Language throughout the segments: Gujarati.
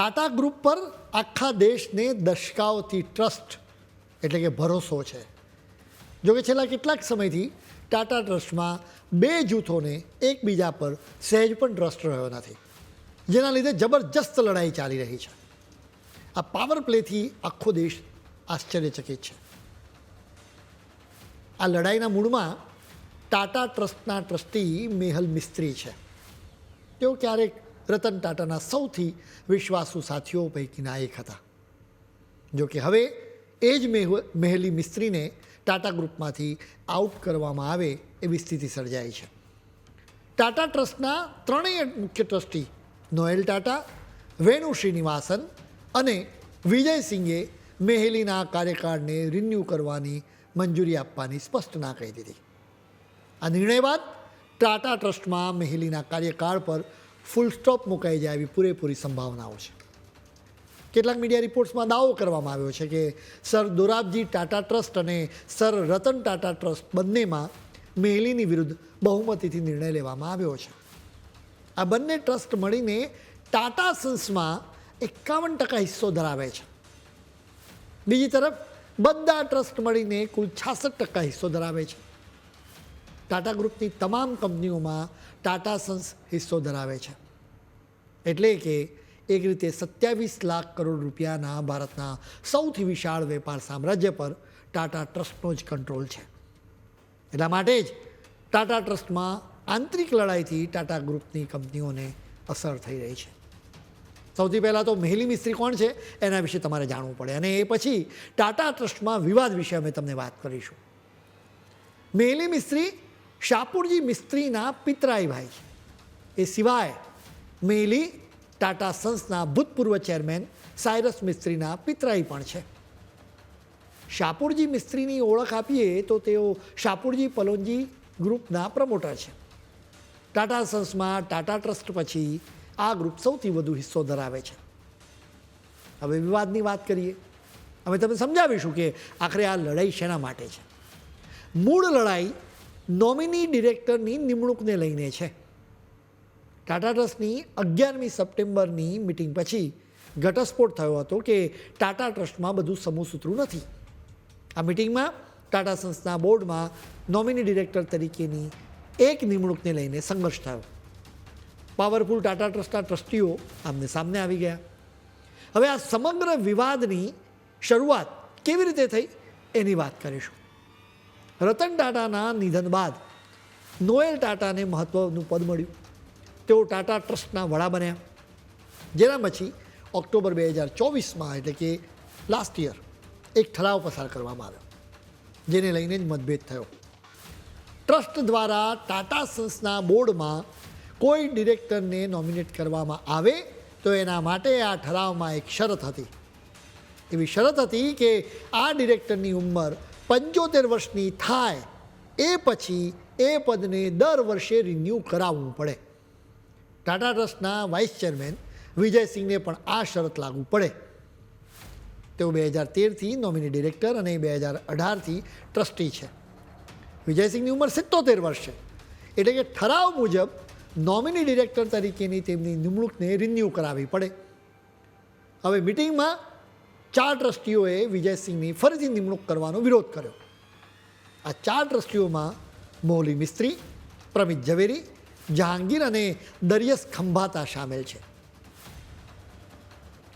ટાટા ગ્રુપ પર આખા દેશને દશકાઓથી ટ્રસ્ટ એટલે કે ભરોસો છે. જો કે છેલ્લા કેટલાક સમયથી ટાટા ટ્રસ્ટમાં બે જૂથોને એકબીજા પર સહેજ પણ ટ્રસ્ટ રહ્યો નથી, જેના લીધે જબરજસ્ત લડાઈ ચાલી રહી છે. આ પાવર પ્લેથી આખો દેશ આશ્ચર્યચકિત છે. આ લડાઈના મૂળમાં ટાટા ટ્રસ્ટના ટ્રસ્ટી મેહલ મિસ્ત્રી છે. તેઓ ક્યારેક રતન ટાટાના સૌથી વિશ્વાસુ સાથીઓ પૈકીના એક હતા. જો કે હવે એ જ મેહ, મેહલી મિસ્ત્રીને ટાટા ગ્રુપમાંથી આઉટ કરવામાં આવે એવી સ્થિતિ સર્જાઈ છે. ટાટા ટ્રસ્ટના ત્રણેય મુખ્ય ટ્રસ્ટી નોએલ ટાટા, વેણુ શ્રીનિવાસન અને વિજય સિંઘે મેહલીના કાર્યકાળને રિન્યૂ કરવાની મંજૂરી આપવાની સ્પષ્ટ ના કહી દીધી. આ નિર્ણય બાદ ટાટા ટ્રસ્ટમાં મેહલીના કાર્યકાળ પર ફૂલ સ્ટોપ મુકાઈ જાય એવી પૂરેપૂરી સંભાવનાઓ છે. કેટલાક મીડિયા રિપોર્ટ્સમાં દાવો કરવામાં આવ્યો છે કે સર દોરાબજી ટાટા ટ્રસ્ટ અને સર રતન ટાટા ટ્રસ્ટ બંનેમાં મેહલીની વિરુદ્ધ બહુમતીથી નિર્ણય લેવામાં આવ્યો છે. આ બંને ટ્રસ્ટ મળીને ટાટા સન્સમાં એકાવન ટકા હિસ્સો ધરાવે છે. બીજી તરફ, બધા ટ્રસ્ટ મળીને કુલ છાસઠ ટકા હિસ્સો ધરાવે છે. ટાટા ગ્રુપની તમામ કંપનીઓમાં ટાટા સન્સ હિસ્સો ધરાવે છે. એટલે કે એક રીતે સત્યાવીસ લાખ કરોડ રૂપિયાના ભારતના સૌથી વિશાળ વેપાર સામ્રાજ્ય પર ટાટા ટ્રસ્ટનો જ કંટ્રોલ છે. એટલા માટે જ ટાટા ટ્રસ્ટમાં આંતરિક લડાઈથી ટાટા ગ્રુપની કંપનીઓને અસર થઈ રહી છે. સૌથી પહેલાં તો મહેલી મિસ્ત્રી કોણ છે? એના વિશે તમારે જાણવું પડે. અને એ પછી ટાટા ટ્રસ્ટમાં વિવાદ વિશે અમે તમને વાત કરીશું. મહેલી મિસ્ત્રી શાપુરજી મિસ્ત્રીના પિતરાઈ ભાઈ છે. એ સિવાય મેહલી ટાટા સન્સના ભૂતપૂર્વ ચેરમેન સાયરસ મિસ્ત્રીના પિતરાઈ પણ છે. શાપુરજી મિસ્ત્રીની ઓળખ આપીએ તો તેઓ શાપુરજી પલોનજી ગ્રુપના પ્રમોટર છે. ટાટા સન્સમાં ટાટા ટ્રસ્ટ પછી આ ગ્રુપ સૌથી વધુ હિસ્સો ધરાવે છે. હવે વિવાદની વાત કરીએ. હવે તમને સમજાવીશું કે આખરે આ લડાઈ શેના માટે છે? મૂળ લડાઈ નોમિની ડિરેક્ટરની નિમણૂકને લઈને છે. ટાટા ટ્રસ્ટની અગિયારમી સપ્ટેમ્બરની મિટિંગ પછી ઘટસ્ફોટ થયો હતો કે ટાટા ટ્રસ્ટમાં બધું સમૂહસૂત્રું નથી. આ મિટિંગમાં ટાટા સંસ્થા બોર્ડમાં નોમિની ડિરેક્ટર તરીકેની એક નિમણૂકને લઈને સંઘર્ષ થયો. પાવરફુલ ટાટા ટ્રસ્ટના ટ્રસ્ટીઓ આમને સામને આવી ગયા. હવે આ સમગ્ર વિવાદની શરૂઆત કેવી રીતે થઈ એની વાત કરીશું. રતન ટાટાના નિધન બાદ નોએલ ટાટાને મહત્ત્વનું પદ મળ્યું. તેઓ ટાટા ટ્રસ્ટના વડા બન્યા. જેના પછી ઓક્ટોબર બે હજાર ચોવીસમાં એટલે કે લાસ્ટ યર એક ઠરાવ પસાર કરવામાં આવ્યો, જેને લઈને જ મતભેદ થયો. ટ્રસ્ટ દ્વારા ટાટા સન્સના બોર્ડમાં કોઈ ડિરેક્ટરને નોમિનેટ કરવામાં આવે તો એના માટે આ ઠરાવમાં એક શરત હતી. એવી શરત હતી કે આ ડિરેક્ટરની ઉંમર પંચોતેર વર્ષની થાય, એ પછી એ પદને દર વર્ષે રિન્યૂ કરાવવું પડે. ટાટા ટ્રસ્ટના વાઇસ ચેરમેન વિજયસિંહને પણ આ શરત લાગુ પડે. તેઓ બે હજાર તેરથી નોમિની ડિરેક્ટર અને બે હજાર અઢારથી ટ્રસ્ટી છે. વિજયસિંહની ઉંમર સિત્તોતેર વર્ષ છે. એટલે કે ઠરાવ મુજબ નોમિની ડિરેક્ટર તરીકેની તેમની નિમણૂકને રિન્યૂ કરાવવી પડે. હવે મિટિંગમાં ચાર ટ્રસ્ટીઓએ વિજયસિંહની ફરીથી નિમણૂક કરવાનો વિરોધ કર્યો. આ ચાર ટ્રસ્ટીઓમાં મોહલી મિસ્ત્રી, પ્રમિત ઝવેરી જહાંગીર અને દરિયસ ખંભાતા સામેલ છે.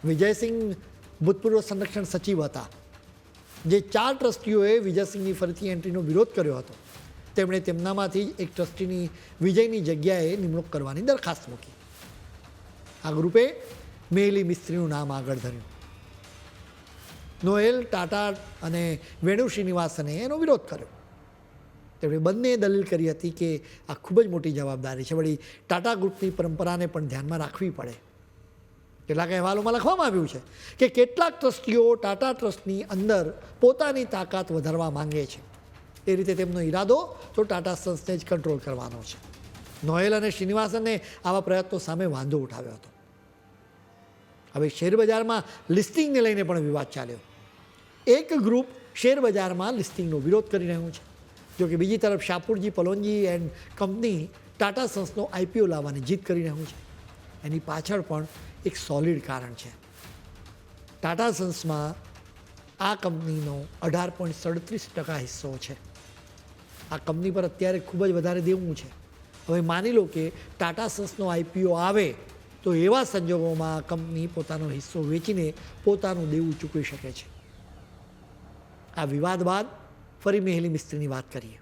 વિજયસિંહ ભૂતપૂર્વ સંરક્ષણ સચિવ હતા. જે ચાર ટ્રસ્ટીઓએ વિજયસિંહની ફરીથી એન્ટ્રીનો વિરોધ કર્યો હતો. તેમણે તેમનામાંથી એક ટ્રસ્ટીની વિજયની જગ્યાએ નિમણૂક કરવાની દરખાસ્ત મૂકી. આ ગ્રુપે મેહલી મિસ્ત્રીનું નામ આગળ ધર્યું. નોએલ ટાટા અને વેણુ શ્રીનિવાસને એનો વિરોધ કર્યો. તેમણે બંને દલીલ કરી હતી કે આ ખૂબ જ મોટી જવાબદારી છે. વળી ટાટા ગ્રુપની પરંપરાને પણ ધ્યાનમાં રાખવી પડે. કેટલાક અહેવાલોમાં લખવામાં આવ્યું છે કે કેટલાક ટ્રસ્ટીઓ ટાટા ટ્રસ્ટની અંદર પોતાની તાકાત વધારવા માંગે છે. એ રીતે તેમનો ઈરાદો તો ટાટા સન્સને જ કંટ્રોલ કરવાનો છે. નોએલ અને શ્રીનિવાસને આવા પ્રયત્નો સામે વાંધો ઉઠાવ્યો હતો. હવે શેરબજારમાં લિસ્ટિંગને લઈને પણ વિવાદ ચાલ્યો. એક ગ્રુપ શેરબજારમાં લિસ્ટિંગનો વિરોધ કરી રહ્યું છે. જો કે બીજી તરફ શાપુરજી, પલોનજી એન્ડ કંપની ટાટા સન્સનો આઈપીઓ લાવવાની જીત કરી રહ્યું છે. એની પાછળ પણ એક સોલિડ કારણ છે. ટાટા સન્સમાં આ કંપનીનો અઢાર પોઈન્ટ સડત્રીસ ટકા હિસ્સો છે. આ કંપની પર અત્યારે ખૂબ જ વધારે દેવું છે. હવે માની લો કે ટાટા સન્સનો આઈપીઓ આવે તો એવા સંજોગોમાં આ કંપની પોતાનો હિસ્સો વેચીને પોતાનું દેવું ચૂકવી શકે છે. આ વિવાદ બાદ ફરી મેહલી મિસ્ત્રીની વાત કરીએ.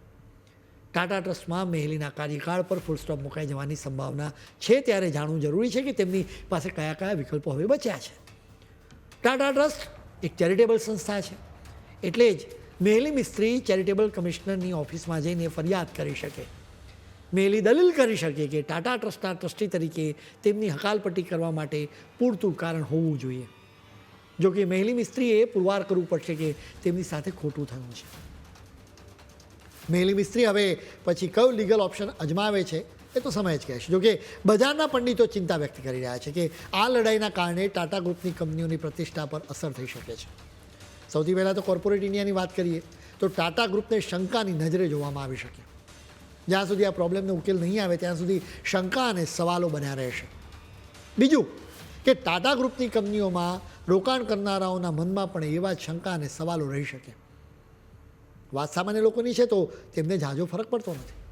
ટાટા ટ્રસ્ટમાં મેહલીના કાર્યકાળ પર ફૂલ સ્ટોપ મુકાઈ જવાની સંભાવના છે ત્યારે જાણવું જરૂરી છે કે તેમની પાસે કયા કયા વિકલ્પો હવે બચ્યા છે. ટાટા ટ્રસ્ટ એક ચેરિટેબલ સંસ્થા છે. એટલે જ મેહલી મિસ્ત્રી ચેરિટેબલ કમિશનરની ઓફિસમાં જઈને ફરિયાદ કરી શકે. મેહલી દલીલ કરી શકે કે ટાટા ટ્રસ્ટના ટ્રસ્ટી તરીકે તેમની હકાલપટ્ટી કરવા માટે પૂરતું કારણ હોવું જોઈએ. જોકે મહેલી મિસ્ત્રીએ પુરવાર કરવું પડશે કે તેમની સાથે ખોટું થયું છે. મેહલી મિસ્ત્રી હવે પછી કયું લીગલ ઓપ્શન અજમાવે છે એ તો સમય જ કહેશે. જોકે બજારના પંડિતો ચિંતા વ્યક્ત કરી રહ્યા છે કે આ લડાઈના કારણે ટાટા ગ્રુપની કંપનીઓની પ્રતિષ્ઠા પર અસર થઈ શકે છે. સૌથી પહેલાં તો કોર્પોરેટ ઇન્ડિયાની વાત કરીએ, તો ટાટા ગ્રુપને શંકાની નજરે જોવામાં આવી શકે. જ્યાં સુધી આ પ્રોબ્લેમનો ઉકેલ નહીં આવે, ત્યાં સુધી શંકા અને સવાલો બન્યા રહેશે. બીજું કે ટાટા ગ્રુપની કંપનીઓમાં રોકાણ કરનારાઓના મનમાં પણ એવા જ શંકા અને સવાલો રહી શકે. વાત સામાન્ય લોકોની છે તો તેમને ઝાઝો ફરક પડતો નથી.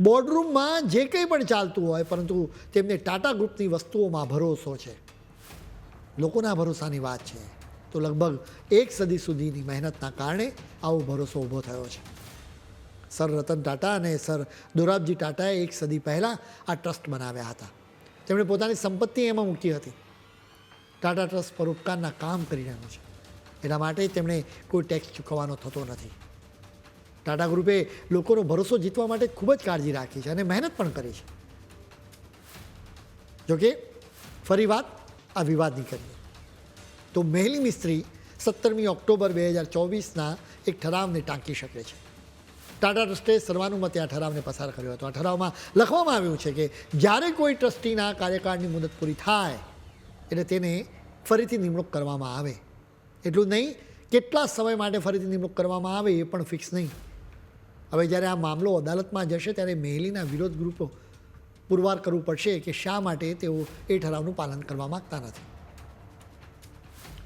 બોર્ડરૂમમાં જે કંઈ પણ ચાલતું હોય, પરંતુ તેમને ટાટા ગ્રુપની વસ્તુઓમાં ભરોસો છે. લોકોના ભરોસાની વાત છે. તો લગભગ એક સદી સુધીની મહેનતના કારણે આવો ભરોસો ઊભો થયો છે. સર રતન ટાટા અને સર દોરાબજી ટાટાએ એક સદી પહેલાં આ ટ્રસ્ટ બનાવ્યા હતા. તેમણે પોતાની સંપત્તિ એમાં મૂકી હતી. ટાટા ટ્રસ્ટ પરોપકારના કામ કરી રહ્યું છે. એના માટે તેમણે કોઈ ટેક્સ ચૂકવવાનો થતો નથી. ટાટા ગ્રુપે લોકોનો ભરોસો જીતવા માટે ખૂબ જ કાળજી રાખી છે અને મહેનત પણ કરી છે. જોકે ફરી વાત આ વિવાદની કરીએ. તો મહેલી મિસ્ત્રી સત્તરમી ઓક્ટોબર બે હજાર ચોવીસના એક ઠરાવને ટાંકી શકે છે. ટાટા ટ્રસ્ટે સર્વાનુમતે આ ઠરાવને પસાર કર્યો હતો. આ ઠરાવમાં લખવામાં આવ્યું છે કે, જ્યારે કોઈ ટ્રસ્ટીના કાર્યકાળની મુદત પૂરી થાય, એટલે તેને ફરીથી નિમણૂક કરવામાં આવે. એટલું નહીં, કેટલા સમય માટે ફરીથી નિમણૂક કરવામાં આવે એ પણ ફિક્સ નહીં. હવે જ્યારે આ મામલો અદાલતમાં જશે ત્યારે મેહલીના વિરોધ ગ્રુપો પુરવાર કરવું પડશે કે શા માટે તેઓ એ ઠરાવનું પાલન કરવા માગતા નથી.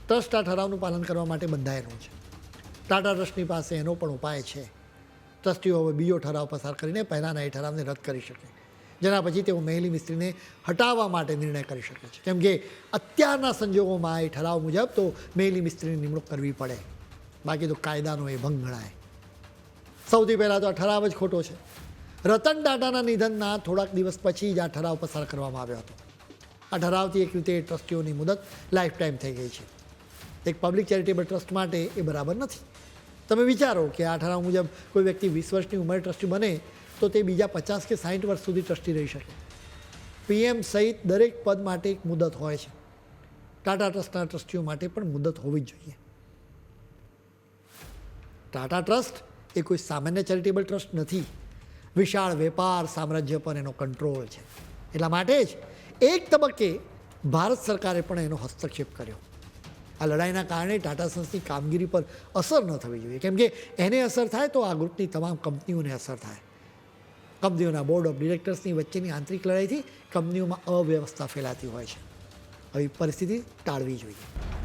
ટ્રસ્ટ આ ઠરાવનું પાલન કરવા માટે બંધાયેલું છે. ટાટા ટ્રસ્ટની પાસે એનો પણ ઉપાય છે. ટ્રસ્ટીઓ હવે બીજો ઠરાવ પસાર કરીને પહેલાંના એ ઠરાવને રદ કરી શકે. જેના પછી તેઓ મહેલી મિસ્ત્રીને હટાવવા માટે નિર્ણય કરી શકે છે. કેમ કે અત્યારના સંજોગોમાં એ ઠરાવ મુજબ તો મહેલી મિસ્ત્રીની નિમણૂક કરવી પડે. બાકી તો કાયદાનો એ ભંગ ગણાય. સૌથી પહેલાં તો આ ઠરાવ જ ખોટો છે. રતન ટાટાના નિધનના થોડાક દિવસ પછી જ આ ઠરાવ પસાર કરવામાં આવ્યો હતો. આ ઠરાવથી એક રીતે ટ્રસ્ટીઓની મુદત લાઈફ ટાઈમ થઈ ગઈ છે. એક પબ્લિક ચેરિટેબલ ટ્રસ્ટ માટે એ બરાબર નથી. તમે વિચારો કે આ ઠરાવ મુજબ કોઈ વ્યક્તિ વીસ વર્ષની ઉંમરે ટ્રસ્ટી બને તો તે બીજા પચાસ કે સાઠ વર્ષ સુધી ટ્રસ્ટી રહી શકે. પીએમ સહિત દરેક પદ માટે એક મુદત હોય છે. ટાટા ટ્રસ્ટના ટ્રસ્ટીઓ માટે પણ મુદત હોવી જ જોઈએ. ટાટા ટ્રસ્ટ એ કોઈ સામાન્ય ચેરિટેબલ ટ્રસ્ટ નથી. વિશાળ વેપાર, સામ્રાજ્ય પર એનો કંટ્રોલ છે. એટલા માટે જ એક તબક્કે ભારત સરકારે પણ એનો હસ્તક્ષેપ કર્યો. આ લડાઈના કારણે ટાટા સન્સની કામગીરી પર અસર ન થવી જોઈએ. કેમ કે એને અસર થાય તો આ ગ્રુપની તમામ કંપનીઓને અસર થાય. કંપનીઓના બોર્ડ ઓફ ડિરેક્ટર્સની વચ્ચેની આંતરિક લડાઈથી કંપનીઓમાં અવ્યવસ્થા ફેલાતી હોય છે. આવી પરિસ્થિતિ ટાળવી જોઈએ.